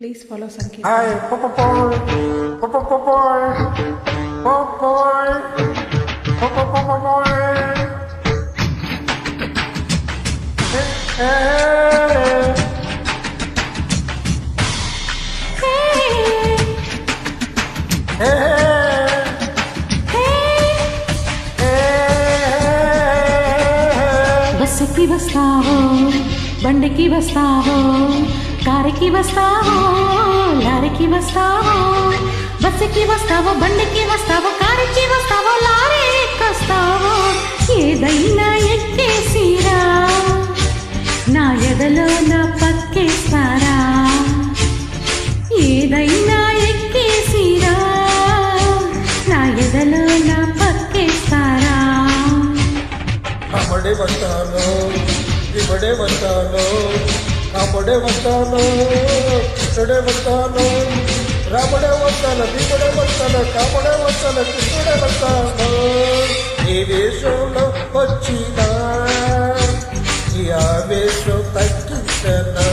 Please follow సంఖ్య బస్సుకి వస్తావో బండికి వస్తావో కారికి వస్తావో లారీకి వస్తావో బస్సుకి వస్తావో బండికి వస్తావో కారికి వస్తావో లారీ ఎక్కొస్తావో ఏదైనా ఎక్కేసిరా నా ఎదలో నా పక్కేస్తారా ఏదైనా ఎక్కేసిరా నా ఎదలో నా పక్కేస్తారా. ఇవడే వస్తాను ఇమ్మడే వస్తాను. అమ్మడే వస్తాను కృష్ణుడే వస్తాను రాముడే వస్తాను భీముడే వస్తాను కాముడే వస్తాను కృష్ణుడే వస్తాను. ఈ వేషంలో వచ్చినా ఈ ఆవేశం తగ్గించనా?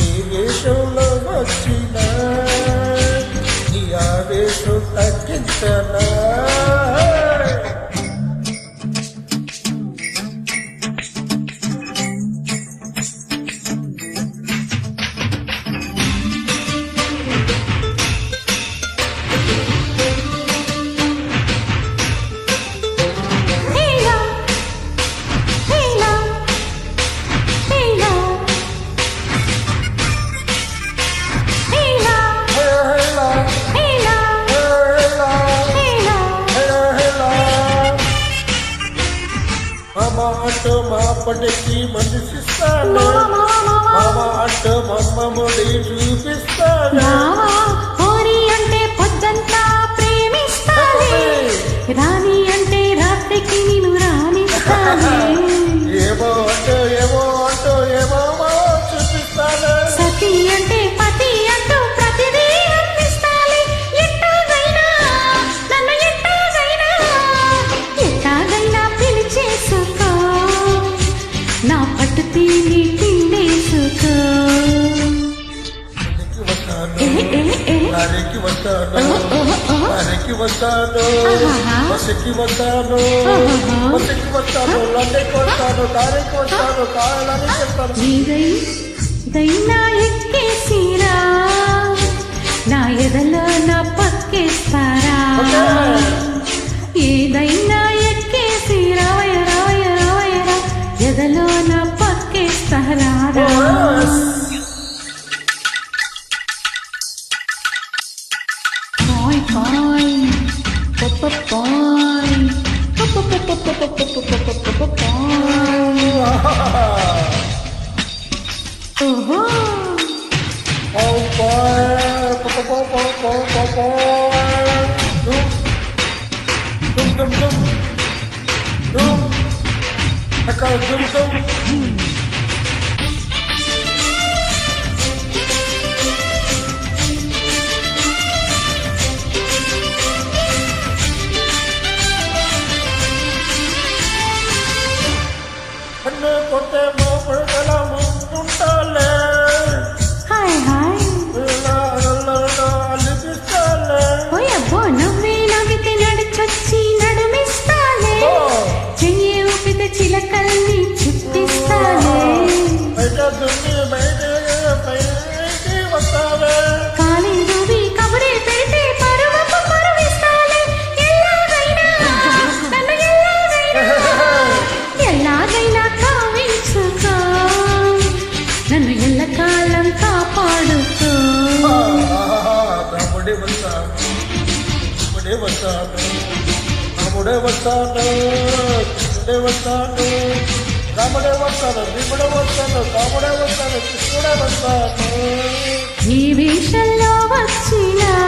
ఈ వేషంలో వచ్చినా ఈ ఆవేశం తగ్గించనా? అప్పటికి మందిస్తాను మా అంటే మమ్మ ముడి చూపిస్తాను? అటు తిని తిండేసుకో అరెకి వస్తాను. అరెకి వస్తాను. బస్సుకి వస్తాను. బస్సుకి వస్తాను. లండకి వస్తాను. దారికి వస్తాను. కాలానికి Dum, dum, dum, dum. Dum. I got a dum. கண்ணு கொட்ட ఇప్పుడే వస్తాడు రాముడే వస్తాడు కృష్ణుడే వస్తాడు రాముడే వస్తాడు భీముడే వస్తాడు రాముడే వస్తాడు కృష్ణుడే ఈ విషయంలో వచ్చినా